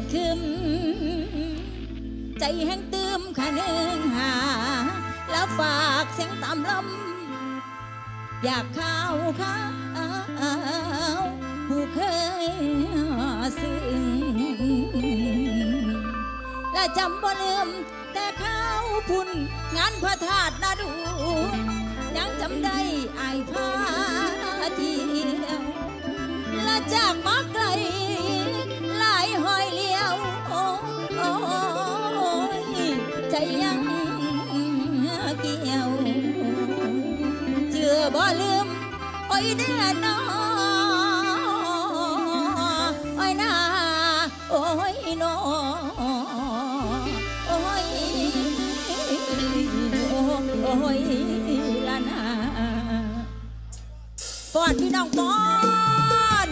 ดขึ้นใจแห้งตืมขะเนึงหา แล้วฝากเสียงตามลมอยากเข้าค้าวผู้เคยซึ้งและจำบ่ลืมแต่เข้าวพุ่นงานพระธาตุนาดู ยังจำได้อายพาเทียวและจากมัก อยเดือนนออ้อยนาโอ้ยนโอ้ยโอ้ยละนาปอนพี่น้องปอน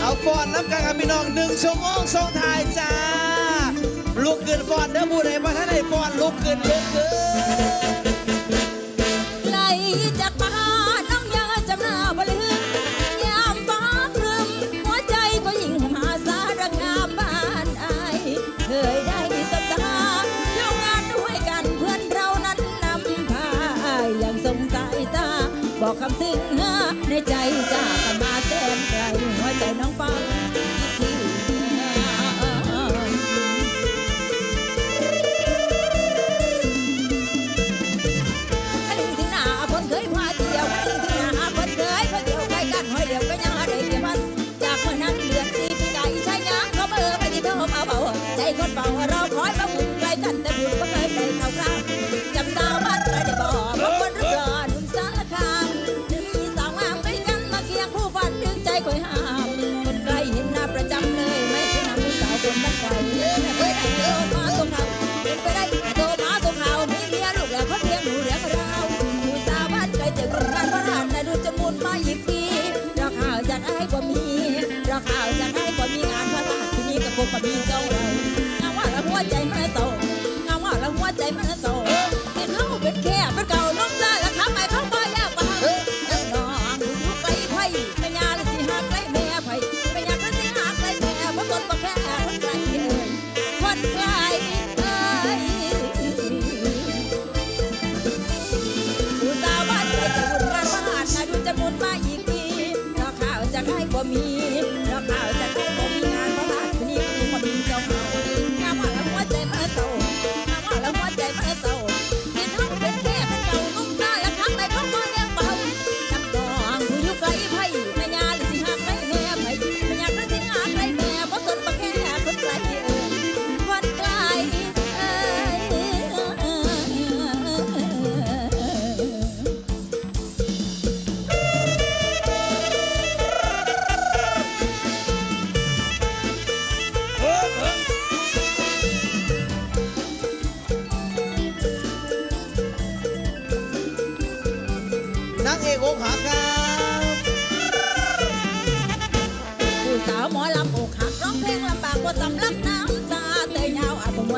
เอาฟอนน้ำกันครับพี่น้องหนึ่งชั่วโมงสองทายจ้าลูกเกินฟอนเด้อผู้ใดมาท่านใดฟอนลูกเกินลูกเกิน ที่จะ เบาใจคนเบาเราคอยบ่มึงไกลกันแต่บุญก็เคยไปเข้าข้าง มีเพราะเขาจะ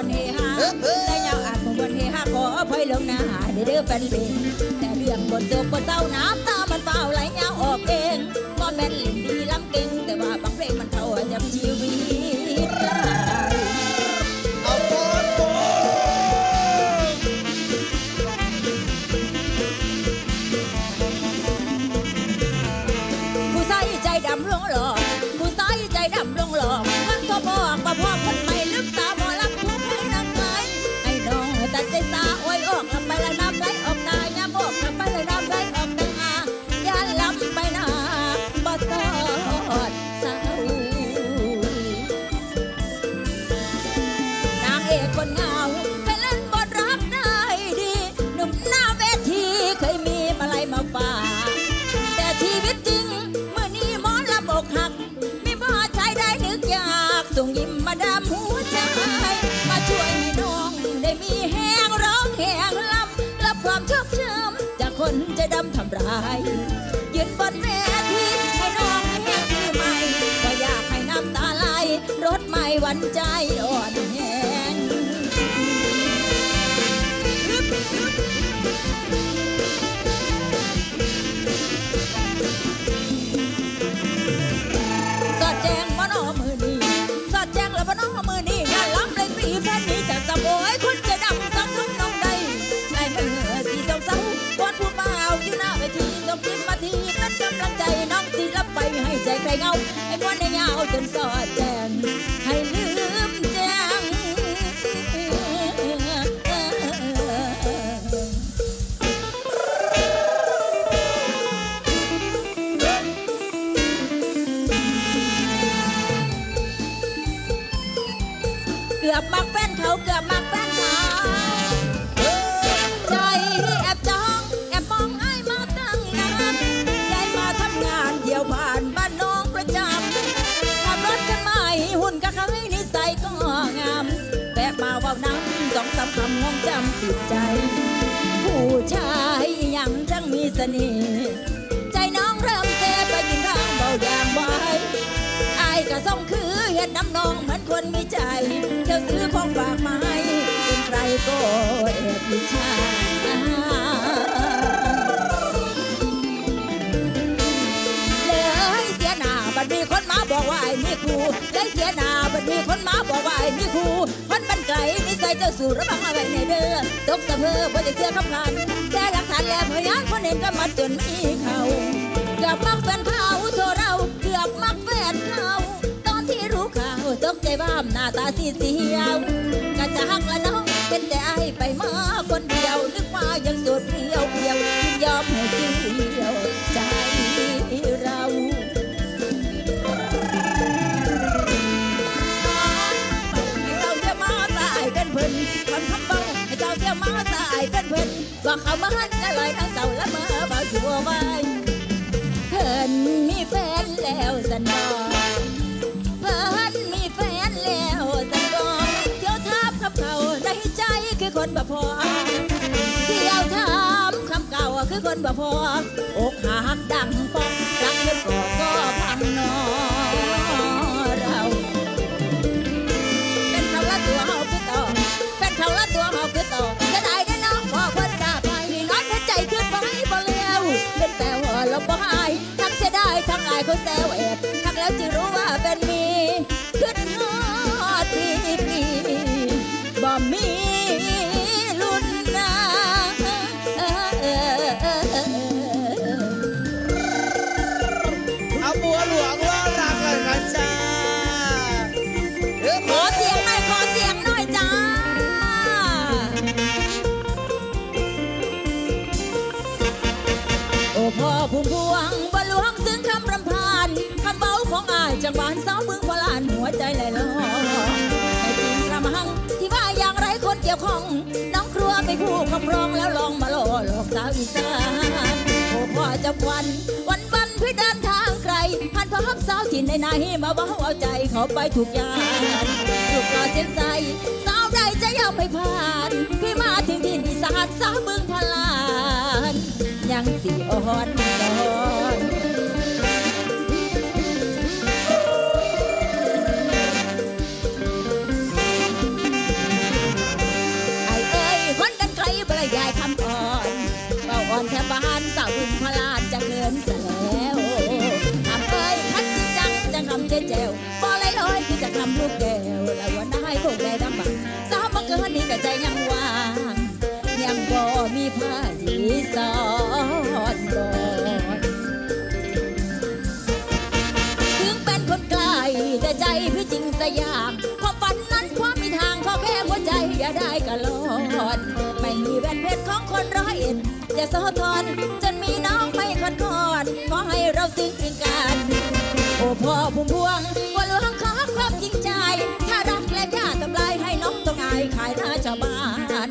นเฮฮาและยาวอาบบนเฮฮาขอพอยลงหน้าเด้อแฟนเพลงแต่เรื่องบนโศกบนเต้าน้ำตามันเฝ้าไหลยาออกเองก็แม่นลินดีลำเก่ง จะดำทำร้ายยืนบนเวทีให้น้องให้แห้งที่ใหม่ก็อยากให้น้ำตาไหลรถใหม่หวันใจอ่อน ได้เงาให้ำน้องจำติดใจ ผู้ชายยังจังมีเสน่ห์ใจน้องเริ่มเตะไปกินข้างเบาอย่างไว้อายก็ส่งคือเห็นน้ำนองเหมือนคนมีใจเที่ยวซื้อของฝากมาให้เป็นใครก็แอบอิจฉาเลยเสียนาบัดมีคนมาบอกว่าไอ้นี่ครูเลยเสียหน้าบัดมีคนมาบอกว่าไอ้นี่ครู ใส่เจ้าสู่ระบังเอาไว้ในเด้อตกสะเพอบ่ได้เสียคำพันแค่หลักฐานและพยานคนเห็นก็มัดจนมีเขาเกือบมักแฟนเขาโทรเราเกือบมักแฟนเขาตอนที่รู้ข่าวตกใจบ้ามหน้าตาสีเสียวกะจะหักละน้องเป็นแต่ไอไปมาคนเดียวนึกว่ายังโสดเพียวเพียว ว่าเขามาหันก็ลอยทั้งเจ้าละเมาบ่ชัวไว้เพิ่นมีแฟนแล้วสันบอกเพิ่นมีแฟนแล้วสันบอกเที่ยวทับกับเขาในใจคือคนบ่พอเที่ยวทามคำเก่าคือคนบ่พออกหักดังายเขาแซวแอบทักแล้วจึงรู้ว่าเป็นมี ขึ้นฮอดปีปีบ่มี ของอายจังหวานสาวเมึงพลานหัวใจไหลลอยแต่จริงกระมังที่ว่าอย่างไรคนเกี่ยวข้อง น้องครัวไม่ผู้ครอบครองแล้วลองมาหลอหลอกสาวอีสานโอ้พ่อจะควัน วันวันเพื่อเดินทางไกลผ่านพบสาวที่ในไหนมาเบาเอาใจเขาไปทุกยางถูกหลอเส้นใสสาวใดจะยอมไม่ผ่าน พี่มาถึงที่อีสานสาวบึงพลานยังสีอ่อนสอน คนร้อยเอ็ดจะสะทอนจนมีน้องไม่คัดคอนขอให้เราซึ้งถึงกัน โอ้พ่อพุ่มพวงว่าหลวงขอความจริงใจ ถ้ารักและค่าทำลายให้น้องต้องอายขายหน้าชาวบ้าน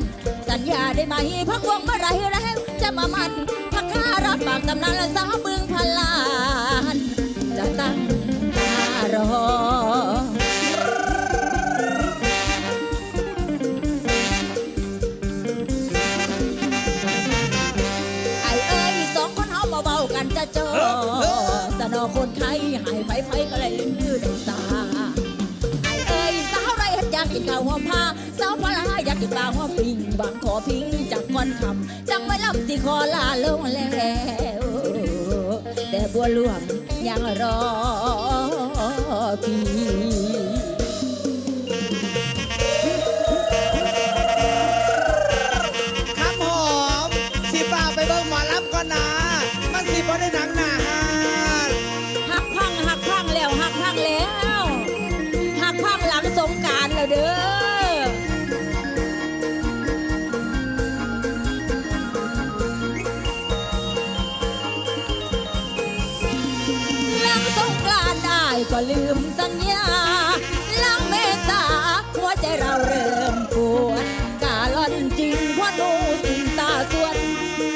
สัญญาได้ไหมพักวงเมื่อไรแล้วจะมามันพักค่ารับปากตำนานและสาวบึงพันล้านจะตั้งตารอ พลาอยากกินปลาหัวปิงบางขอพิงจากก่อนคำจังไว้ลำสิขอลาลงแล้วแต่บัวหลวงยังรอพี่ ก็ลืมสัญญาลังเมษาหัวใจเราเริ่มปวดกาล่อนจริงหัวหนูสินตาส่วน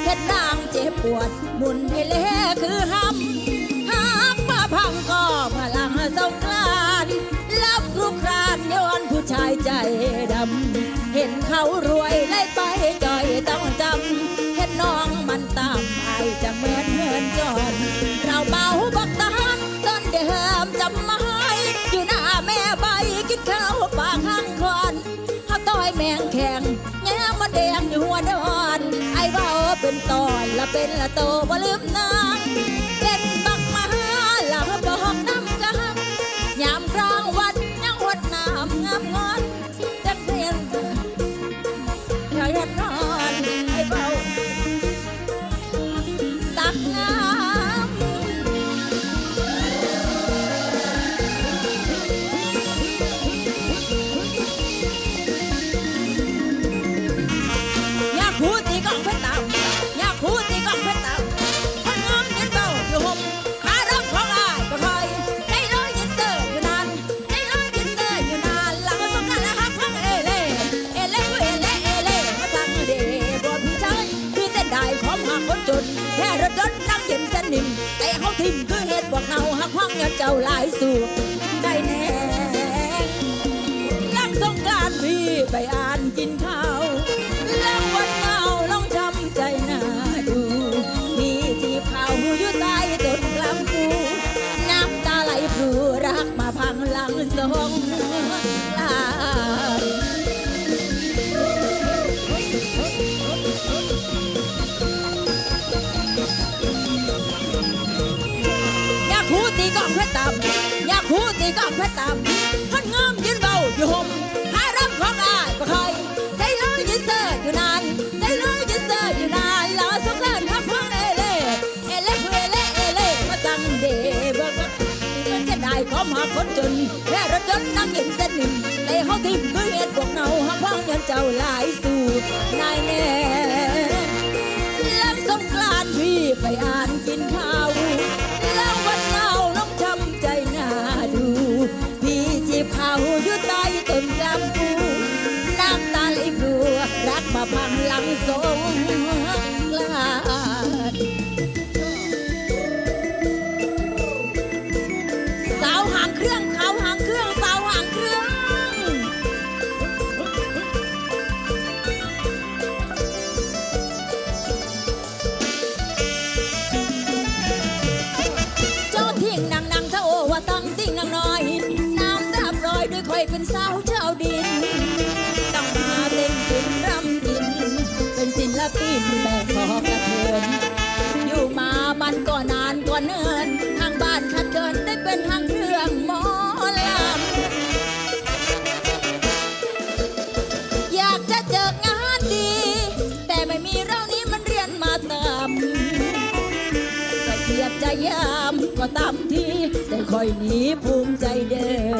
เฮ็ดนางเจ็บปวดหมุนให้เละคือห้ำหากมาพังก็พลังสงกรานต์รับลูกครานย้อนผู้ชายใจดำ เห็นเขารวยเลยไปจอยต้อง ปากข้างคอนข้าต้อยแมงแข็งแง่มาแดงอยู่หัวดอน ไอ้เบาเป็นตอนละเป็นละโตบ่ลืมนาง แค่รถยนนั่งเย็นสนิมแต่เขาทิมคือเหตุบอกเงาหักห้องเงินเจ้าหลายสู่ีกล่องเพชรต่ำคนงามยืนเบาอยู่ห่มหารับของอายก็คอยใจลอยยืนเซอร์อยู่นานใจลอยยืนเซอร์อยู่นานแล้วสงกรานต์พักพังเอเล่เอเล่เอเล่เอเล่มาตั้งเดเบิกว่ามันจะได้ขอมาคนจนแค่รถยนต์นั่งยินเส้นหนึ่งแต่เขาทิ่มคือเหตุพวกเนาหักพังยันเจ้าหลายสู่นายแน่หลังสงกรานพี่ไปอ่านกินข้าว ว่าตั้งสิ่งนางน้อย น้ำตาปลอยด้วยคอยเป็นสาวเจ้าดิน ต้องมาเต้นกินรำกิน เป็นศิลปินแบกขอกระเทือนอยู่มามันก็นานก็เนิ่นทางบ้านขัดเกินได้เป็นทางเครื่องหมอลำอยากจะเจองานดี แต่ไม่มีเรานี้มันเรียนมาตามจะเกียดจะยามก็ตามที่ อยหนีภูมิใจเด้อ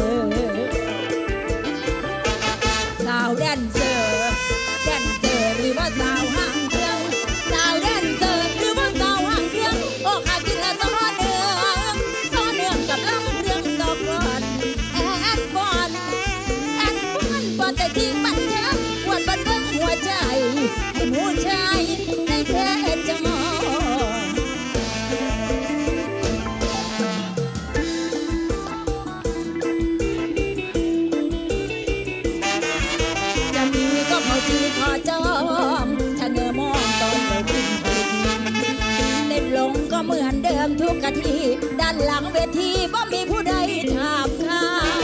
หลังเวทีบ่มีผู้ใดถามข่าว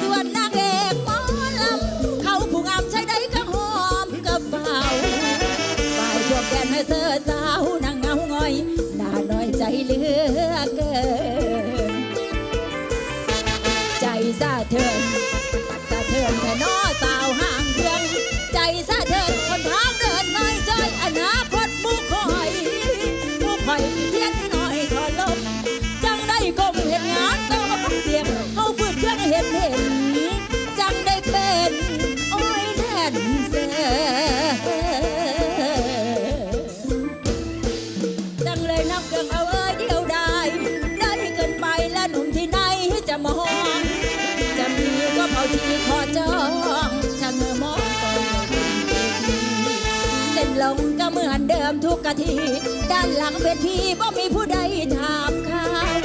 ส่วนนางเอกหมอลำเขาผู้งามใช้ได้ก็หอมกระเป๋าฝ่ายพวกแกนให้เสื้อสาวนางเงาง่อยน่าน้อยใจเหลือเกิน ใจสะเทือ มทุกกะที ด้านหลังเวทีบ่มีผู้ใดถามข่าว